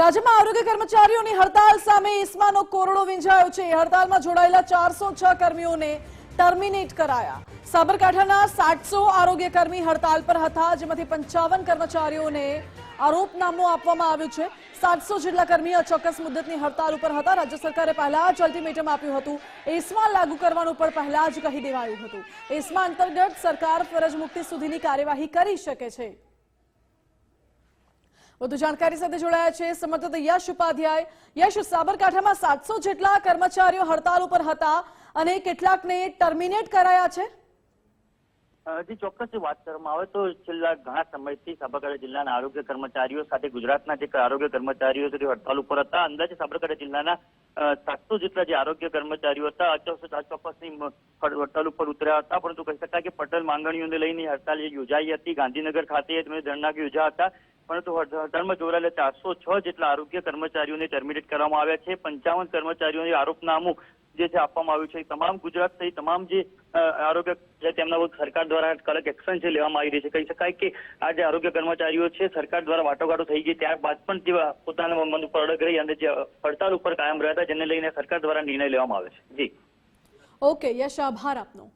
રાજ્યમાં આરોગ્ય કર્મચારીઓની હડતાલ સામે ઇસ્માનો કોરડો વિંજાયો છે. હડતાલમાં જોડાયેલા ચારસો છ કર્મીઓને ટર્મિનેટ કરાયા. સાબરકાંઠાના સાતસો આરોગ્ય કર્મી હડતાલ પર હતા, જેમાંથી પંચાવન કર્મચારીઓને આરોપનામું આપવામાં આવ્યું છે. સાતસો જેટલા કર્મી અચોક્કસ મુદ્દતની હડતાલ ઉપર હતા. રાજ્ય સરકારે પહેલા જ અલ્ટિમેટમ આપ્યું હતું. એસમાં લાગુ કરવાનું પણ પહેલા જ કહી દેવાયું હતું. એસમાં અંતર્ગત સરકાર ફરજ મુક્તિ સુધીની કાર્યવાહી કરી શકે છે. વધુ જાણકારી સાથે જોડાયા છે સંવાદદાતા યશ ઉપાધ્યાય. યશ સાબરકાંઠામાં સાતસો જેટલા કર્મચારીઓ હડતાલ ઉપર હતા અને કેટલાકને ટર્મિનેટ કરાયા છે? હજી ચોક્કસ વાત કરવામાં આવે તો છેલ્લા ઘણા સમયથી સાબરકાંઠા જિલ્લાના આરોગ્ય કર્મચારીઓ સાથે ગુજરાતના જે આરોગ્ય કર્મચારીઓ છે હડતાલ ઉપર હતા. અંદાજે સાબરકાંઠા જિલ્લાના સાતસો જેટલા જે આરોગ્ય કર્મચારીઓ હતા અચોક્કસ અચોક્કસની હડતાલ ઉપર ઉતર્યા હતા. પરંતુ કહી શકાય કે પટેલ માંગણીઓને લઈને હડતાલ જે યોજાઈ હતી. ગાંધીનગર ખાતે તેમણે યોજ્યા હતા. પરંતુ હડતાલમાં જોડાયેલા ચારસો છ જેટલા આરોગ્ય કર્મચારીઓને ટર્મિનેટ કરવામાં આવ્યા છે. પંચાવન કર્મચારીઓને આરોપનામું જે છે આપવામાં આવ્યું છે. તમામ ગુજરાત સહિત તમામ જે આરોગ્ય તેમના સરકાર દ્વારા કડક એક્શન છે લેવામાં આવી રહી છે. કહી શકાય કે આ જે આરોગ્ય કર્મચારીઓ છે સરકાર દ્વારા વાટોઘાટો થઈ ગઈ ત્યારબાદ પણ જે પોતાના મન ઉપર અડગ રહી અને જે હડતાલ ઉપર કાયમ રહ્યા હતા જેને લઈને સરકાર દ્વારા નિર્ણય લેવામાં આવે છે. જી. ઓકે, યશ, આભાર આપનો.